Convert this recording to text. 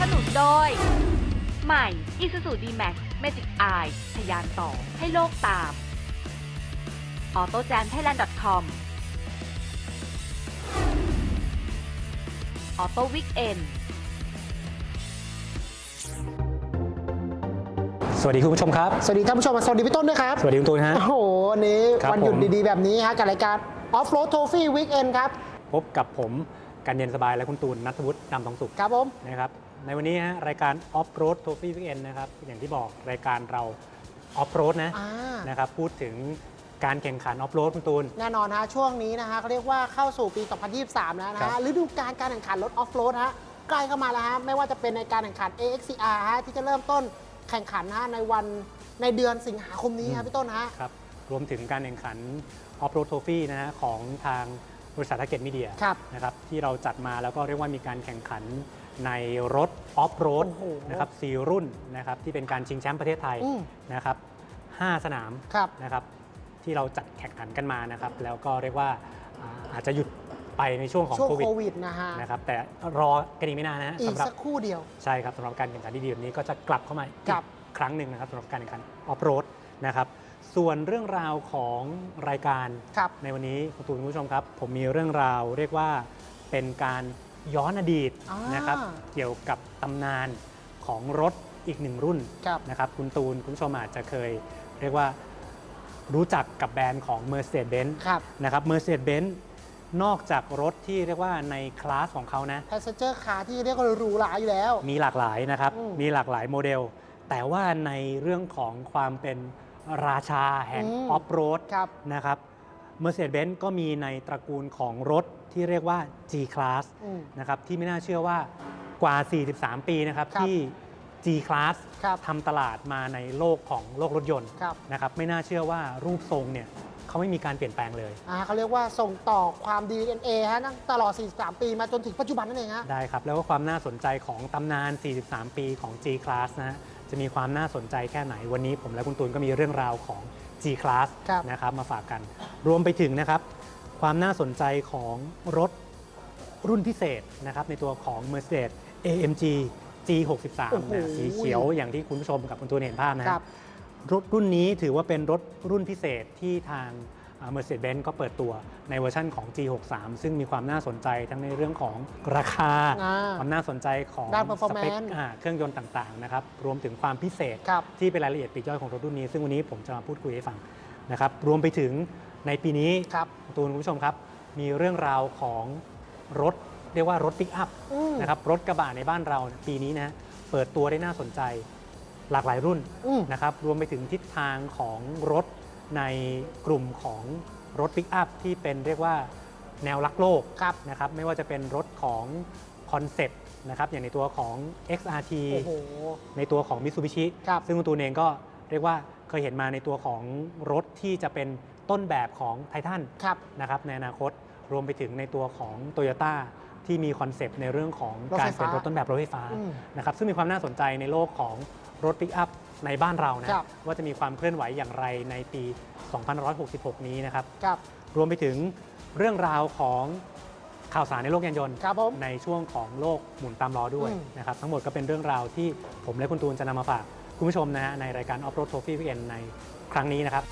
สนับสนุนโดย ใหม่ Isuzu D-Max Magic Eye ทะยานต่อให้โลกตาม AutoJamThailand.com Auto Weekend สวัสดีคุณผู้ชมครับ สวัสดีท่านผู้ชมสวัสดีพี่ต้นด้วยครับ สวัสดีคุณตูนฮะ โอ้โหวันนี้ครับวันหยุดผม ดีๆ แบบนี้ฮะกับรายการ Off Road Trophy Weekend ครับ พบกับผมกันเย็นสบายและคุณตูนนัทวุฒินำทองสุขครับผม นะครับ ในวันนี้ฮะรายการ Off Road Trophy Weekend นะครับอย่างที่บอกรายการเรา Off Road นะอ่านะครับพูดถึงการแข่งขัน Off Road คุณตูน แน่นอนฮะช่วงนี้นะฮะเขาเรียกว่าเข้าสู่ปี 2023 แล้วนะครัฮะบ ฤดูกาลการแข่งขันรถ Off Road ฮะใกล้เข้ามาแล้วฮะไม่ว่าจะเป็นในการแข่งขัน AXCR ฮะที่จะเริ่มต้นแข่งขันฮะในวันในเดือนสิงหาคมนี้ฮะพี่ต้นฮะ ครับรวมถึงการแข่งขัน Off Road Trophy นะฮะของทางบริษัททักเก็ตมีเดียครับ นะครับที่เราจัดมาแล้วก็เรียกว่ามีการแข่งขัน ในรถ Off Road โอ้โหนะครับสี่รุ่นนะครับที่เป็นการชิงแชมป์ประเทศไทยอืม นะครับห้าสนาม ครับ นะครับที่เราจัดแข่งขันกันมานะครับ แล้วก็เรียกว่าอ่าอาจจะหยุดไปในช่วงของช่วงโควิดโควิดนะฮะ นะครับแต่รอกันอีกไม่นานนะฮะอีกสำหรับสักครู่เดียว ใช่ครับสำหรับการแข่งขันดีๆแบบนี้ก็จะกลับเข้ามาอีกครับ ครั้งหนึ่งนะครับสำหรับการแข่งขันออฟโรดนะครับส่วนเรื่องราวของรายการ ครับ ในวันนี้คุณตูนคุณผู้ชมครับ ผมมีเรื่องราวเรียกว่าเป็นการ ย้อนอดีตอ่านนะครับเกี่ยวกับตำนานของรถอีกหนึ่งรุ่นครับ นะครับคุณตูนคุณผู้ชมอาจจะเคย เรียกว่ารู้จักกับแบรนด์ของ Mercedes-Benz ครับ นะครับ Mercedes-Benz นอกจากรถที่เรียกว่าในคลาสของเขานะ Passenger Car ที่เรียกว่าหรูหราอยู่แล้ว มีหลากหลายนะครับ อืมมีหลากหลายโมเดล แต่ว่าในเรื่องของความเป็นราชาแห่งอืม ออฟโรดครับ นะครับ Mercedes-Benz ก็มีในตระกูลของรถที่เรียกว่า G-Class อืม นะครับที่ไม่น่าเชื่อว่ากว่า 43 ปีนะครับครับที่ G-Class ครับ ทำตลาดมาในโลกของโลกรถยนต์ครับนะครับไม่น่าเชื่อว่ารูปทรงเนี่ยเขาไม่มีการเปลี่ยนแปลงเลย อ่าเขาเรียกว่าส่งต่อความ DNA ฮะตั้งตลอด 43 ปีมาจนถึงปัจจุบันนั่นเองฮะ ได้ครับ แล้วก็ความน่าสนใจของตำนาน 43 ปีของ G-Class นะฮะ จะมีความน่าสนใจแค่ไหนวันนี้ ผมและคุณตูนก็มีเรื่องราวของ G-Class ครับนะครับมาฝากกัน รวมไปถึงนะครับ ความน่าสนใจของรถรุ่นพิเศษนะครับในตัวของ Mercedes AMG G63 โอ้โห นะสีเขียวอย่างที่คุณผู้ชมกับคุณตูนเห็นภาพนะคครัรับ บ รถรุ่นนี้ถือว่าเป็นรถรุ่นพิเศษที่ทาง Mercedes-Benz ก็เปิดตัวในเวอร์ชั่นของ G63 ซึ่งมีความน่าสนใจทั้งในเรื่องของราคา อ่าความน่าสนใจของด้านส performance เปคอ่าเครื่องยนต์ต่างๆนะครับรวมถึงความพิเศษครับ ที่เป็นรายละเอียดปลีกย่อยของรถรุ่นนี้ ซึ่งวันนี้ผมจะมาพูดคุยให้ฟังนะครับรวมไปถึงในปีนี้ ครับ คุณตูนคุณผู้ชมครับ มีเรื่องราวของรถเรียกว่ารถปิกอัพอืม นะครับรถกระบะในบ้านเราเนี่ยปีนี้นะฮะเปิดตัวได้น่าสนใจหลากหลายรุ่นอืม นะครับรวมไปถึงทิศทางของรถ ในกลุ่มของรถปิกอัพที่เป็นเรียกว่าแนวรักโลกครับนะครับไม่ว่าจะเป็นรถของคอนเซปต์นะครับอย่างในตัวของ XRT โอ้โห ในตัวของ Mitsubishi ครับซึ่งคุณตูนเองก็เรียกว่าเคยเห็นมาในตัวของรถที่จะเป็นต้นแบบของไททันครับ นะครับในอนาคตรวมไปถึงในตัวของ t o y ยต้ ที่มีคอนเซปต์ในเรื่องของรถไฟการเป็นฟ้ารถต้นแบบรถไฟฟ้าอืมนะครับซึ่งมีความน่าสนใจในโลกของรถปิกอัพในบ้านเรานะครับว่าจะมีความเคลื่อนไหวอย่างไรในปี 2566 นี้นะครับครับรวมไปถึงเรื่องราวของข่าวสารในโลกยานยนต์ครับผมในช่วงของโลกหมุนตามล้อด้วยอืมนะครับทั้งหมดก็เป็นเรื่องราวที่ผมและคุณตูนจะนำมาฝากคุณผู้ชมนะฮะในรายการ Off Road Trophy Weekend ในครั้งนี้นะครับ